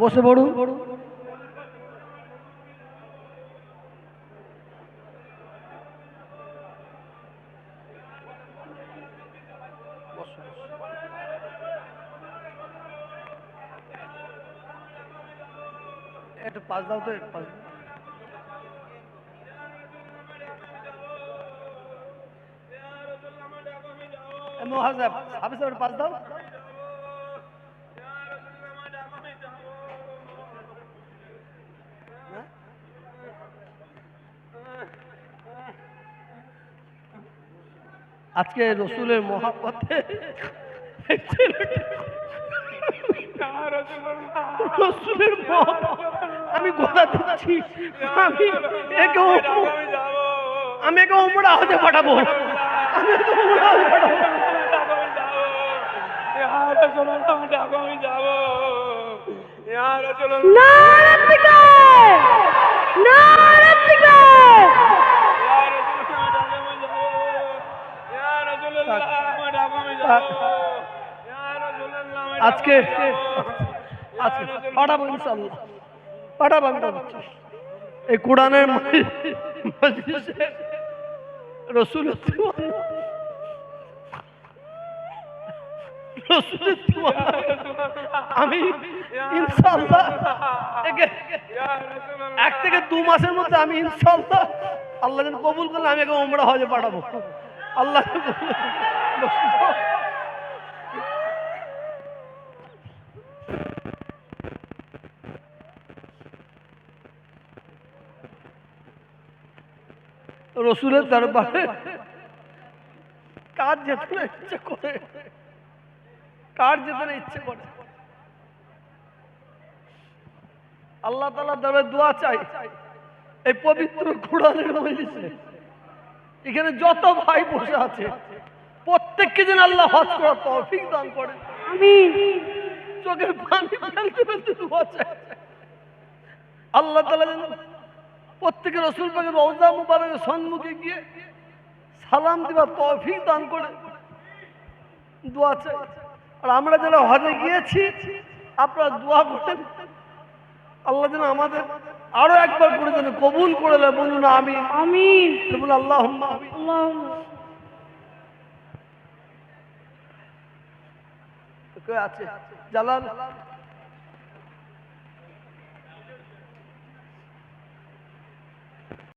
বসে পড়ুন পাশ দাও তো পাশ দাও। সাহেব পাশ দাও আজকে রসুলের মহাপথে রসুলের আমি কথা দিচ্ছি। আমি একে আমি একে উমরা হতে পাঠাবো। আমি একে উমরা হতে পাঠাবো। নারাত্তিকে নারাত্তিকে আজকে এই কোরআনের দিওয়ানা আমি এক থেকে দু মাসের আমি আল্লাহ কবুল করলে আমি একে ওমরা হজে পাঠাবো। আল্লাহ রসুলের দরবারে কার যেতে ইচ্ছে করে? কার যেতে ইচ্ছে করে? আল্লাহ তালা দরবারে দোয়া চাই। এই পবিত্র কোরআনের মজলিসে। এখানে যত ভাই বসে আছে প্রত্যেককে যেন আল্লাহ হজ করার তৌফিক দান করে আমিন। চোখের পানি ফেলতে ফেলতে দোয়া চাই। আল্লাহ তালা যেন প্রত্যেকের রসুল পাকে রওজা মুবারকের সম্মুখে গিয়ে সালাম দিবার তৌফিক দান করে। দোয়া চাই। আর আমরা যারা হজে গিয়েছি আপনারা দোয়া করেন আল্লাহ যেন আমাদের আরও একবার করে যেন কবুল করে দেয় বলুন আমি আমিন। বলুন আল্লাহ আছে? জালাল।